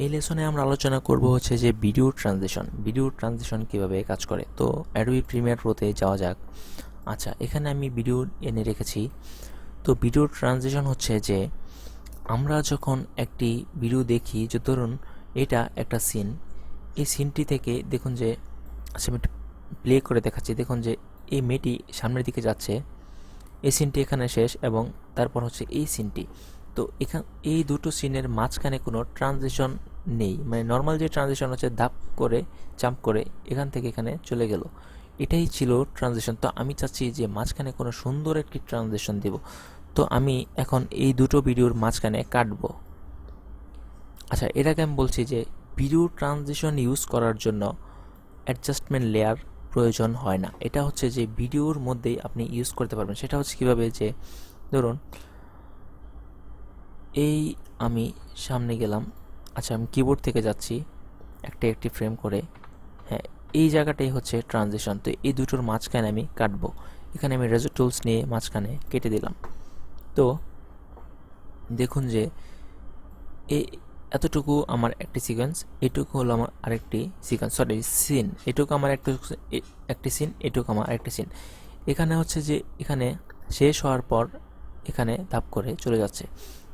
এই লেসনে আমরা আলোচনা করব হচ্ছে যে ভিডিও ট্রানজিশন ভিডিও ট্রানজিশন কীভাবে কাজ করে। তো অ্যাডোবি প্রিমিয়ার প্রোতে যাওয়া যাক। আচ্ছা এখানে আমি ভিডিও এনে রেখেছি। তো ভিডিও ট্রানজিশন হচ্ছে যে আমরা যখন একটি ভিডিও দেখি, যে ধরুন এটা একটা সিন এই সিনটি থেকে দেখুন যে আচ্ছা আমি প্লে করে দেখাচ্ছি। দেখুন যে এই মেয়েটি সামনের দিকে যাচ্ছে, এই সিনটি এখানে শেষ এবং তারপর হচ্ছে এই সিনটি তো এখান, এই দুটো সিনের মাঝখানে কোনো ট্রানজিশন নেই। মানে নর্মাল যে ট্রানজিশন হচ্ছে, ধাপ করে জাম্প করে, এখান থেকে এখানে চলে গেল। এটাই ছিল ট্রানজিশন তো আমি চাচ্ছি যে মাঝখানে কোনো সুন্দর একটি ট্রানজিশন দেব। তো আমি এখন এই দুটো ভিডিওর মাঝখানে কাটবো। আচ্ছা এর আগে আমি বলছি যে ভিডিও ট্রানজিশন ইউজ করার জন্য অ্যাডজাস্টমেন্ট লেয়ার প্রয়োজন হয় না। এটা হচ্ছে যে ভিডিওর মধ্যেই আপনি ইউজ করতে পারবেন। সেটা হচ্ছে কীভাবে যে, ধরুন এই আমি সামনে গেলাম। আচ্ছা আমি কিবোর্ড থেকে যাচ্ছি। একটা একটি ফ্রেম করে। হ্যাঁ এই জায়গাটাই হচ্ছে ট্রানজিশন তো এই দুটোর মাঝখানে আমি কাটবো। এখানে আমি রেজো টুলস নিয়ে মাঝখানে কেটে দিলাম। তো দেখুন যে এই এতটুকু আমার একটি সিকোয়েন্স এটুকু হলো আমার আরেকটি সিকোয়েন্স সরি সিন এটুকু আমার একটা একটি সিন এটুকু আমার আরেকটি সিন এখানে হচ্ছে যে, এখানে শেষ হওয়ার পর এখানে ধাপ করে চলে যাচ্ছে।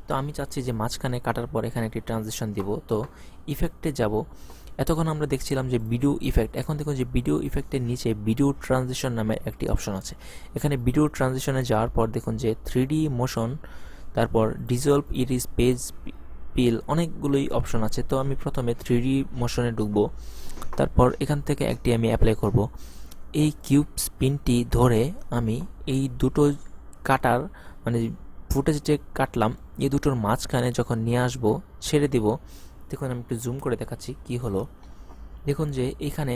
তো আমি চাচ্ছি যে মাঝখানে কাটার পর এখানে একটি ট্রানজিশন দিব। তো ইফেক্টে যাব। এতক্ষণ আমরা দেখছিলাম যে ভিডিও ইফেক্ট এখন দেখুন যে ভিডিও ইফেক্টের নিচে ভিডিও ট্রানজিশন নামে একটি অপশন আছে। এখানে ভিডিও ট্রানজিশনে যাওয়ার পর দেখুন যে থ্রি মোশন তারপর ডিজলভ ইরিস পেজ পিল অনেকগুলোই অপশন আছে। তো আমি প্রথমে থ্রি ডি মোশনে ঢুকবো। তারপর এখান থেকে একটি আমি অ্যাপ্লাই করব। এই কিউব স্পিনটি ধরে আমি এই দুটো কাটার মানে ফুটেজ যে কাটলাম, এই দুটোর মাঝখানে যখন নিয়ে আসব, ছেড়ে দিব, দেখুন আমি একটু জুম করে দেখাচ্ছি কি হলো। দেখুন যে এখানে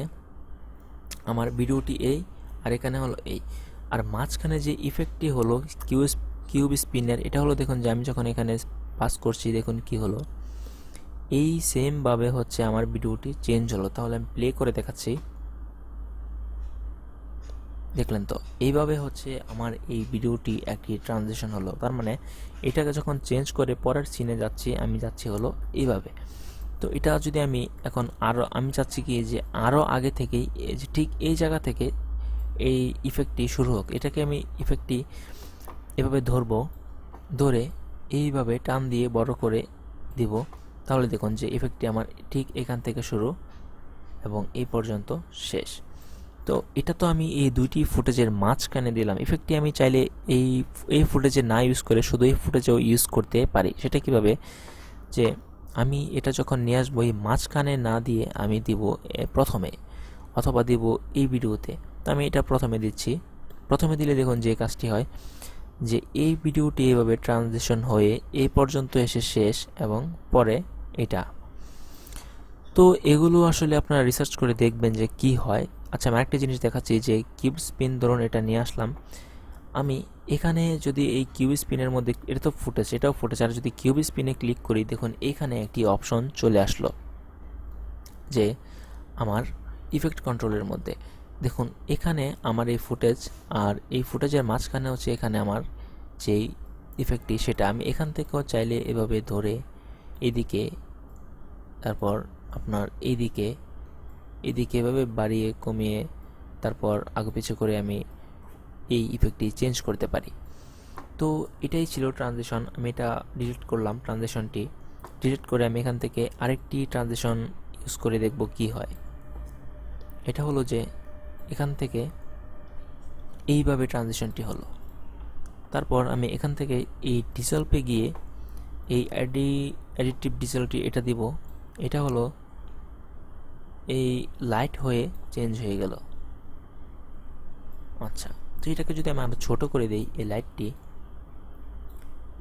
আমার ভিডিওটি এই, আর এখানে হলো এই। আর মাঝখানে যে ইফেক্টটি হলো কিউ কিউব স্পিনের এটা হলো দেখুন যে আমি যখন এখানে পাস করছি, দেখুন কি হলো। এই সেমভাবে হচ্ছে আমার ভিডিওটি চেঞ্জ হলো। তাহলে আমি প্লে করে দেখাচ্ছি। দেখলেন তো? এইভাবে হচ্ছে আমার এই ভিডিওটি একটি ট্রানজিশন হলো। তার মানে এটাকে যখন চেঞ্জ করে পরের সিনে যাচ্ছি, আমি যাচ্ছি হলো এইভাবে। তো এটা যদি আমি এখন আরও আমি চাচ্ছি কি যে আরও আগে থেকেই যে ঠিক এই জায়গা থেকে এই ইফেক্টটি শুরু হোক। এটাকে আমি ইফেক্টটি এভাবে ধরবো, ধরে এইভাবে টান দিয়ে বড় করে দিব। তাহলে দেখুন যে ইফেক্টটি আমার ঠিক এখান থেকে শুরু এবং এই পর্যন্ত শেষ। তো এটা তো আমি এই দুইটি ফুটেজের মাঝখানে দিলাম। ইফেক্টটি আমি চাইলে এই এই ফুটেজে না ইউজ করে শুধু এই ফুটেজেও ইউজ করতে পারি। সেটা কীভাবে? যে আমি এটা যখন নিয়ে আসব, এই মাঝখানে না দিয়ে আমি দিব প্রথমে অথবা দিব এই ভিডিওতে। তো আমি এটা প্রথমে দিচ্ছি। প্রথমে দিলে দেখুন যে কাজটি হয় যে এই ভিডিওটি এভাবে ট্রানজিশন হয়ে এই পর্যন্ত এসে শেষ এবং পরে এটা। তো এগুলো আসলে আপনারা রিসার্চ করে দেখবেন যে কি হয়। আচ্ছা আমি আরেকটা জিনিস দেখাচ্ছি যে কিউব স্পিন ধরুন এটা নিয়ে আসলাম। আমি এখানে যদি এই কিউব স্পিনের মধ্যে, এটা তো ফুটেজ এটাও ফুটেজ আর যদি কিউব স্পিনে ক্লিক করি, দেখুন এখানে একটি অপশন চলে আসলো যে আমার ইফেক্ট কন্ট্রোলের মধ্যে। দেখুন, এখানে আমার এই ফুটেজ আর এই ফুটেজের মাঝখানে হচ্ছে এখানে আমার যেই ইফেক্টটি সেটা। আমি এখান থেকেও চাইলে এভাবে ধরে এদিকে, তারপর আপনার এইদিকে এদিকে এভাবে বাড়িয়ে কমিয়ে তারপর পিছু করে আমি এই ইফেক্টটি চেঞ্জ করতে পারি। তো এটাই ছিল ট্রানজেকশন আমি এটা ডিলিট করলাম ট্রানজেকশনটি ডিলিট করে আমি এখান থেকে আরেকটি ট্রানজেকশন ইউজ করে দেখব কি হয়। এটা হলো যে এখান থেকে এইভাবে ট্রানজেকশনটি হলো। তারপর আমি এখান থেকে এই ডিসলপে গিয়ে এই অ্যাডি অ্যাডিটিভ ডিসেলটি এটা দিব। এটা হলো এই লাইট হয়ে চেঞ্জ হয়ে গেল। আচ্ছা তো এটাকে যদি আমি আরও ছোটো করে দিই, এই লাইটটি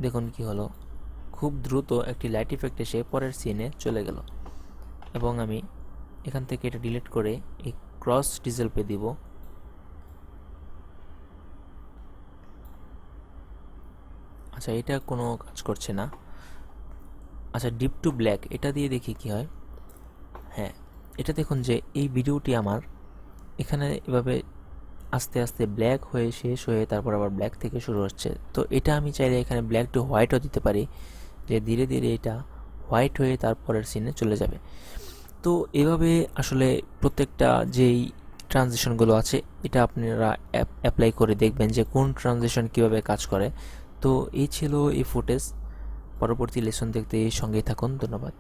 দেখুন কি হলো। খুব দ্রুত একটি লাইট ইফেক্ট এসে পরের সিনে চলে গেল। এবং আমি এখান থেকে এটা ডিলিট করে এই ক্রস ডিজেল পে দিব। আচ্ছা এটা কোনো কাজ করছে না। আচ্ছা ডিপ টু ব্ল্যাক এটা দিয়ে দেখি কি হয় হ্যাঁ। এটা দেখুন যে এই ভিডিওটি আমার এখানে এভাবে আস্তে আস্তে ব্ল্যাক হয়ে শেষ হয়ে তারপর আবার ব্ল্যাক থেকে শুরু হচ্ছে। তো এটা আমি চাইলে এখানে ব্ল্যাক টু হোয়াইটও দিতে পারি, যে ধীরে ধীরে এটা হোয়াইট হয়ে তারপরের সিনে চলে যাবে। তো এভাবে আসলে প্রত্যেকটা যেই ট্রানজিশনগুলো আছে, এটা আপনারা অ্যাপ্লাই করে দেখবেন যে কোন ট্রানজিশন কীভাবে কাজ করে। তো এই ছিল এই ফুটেজ পরবর্তী লেসন দেখতে সঙ্গেই থাকুন, ধন্যবাদ।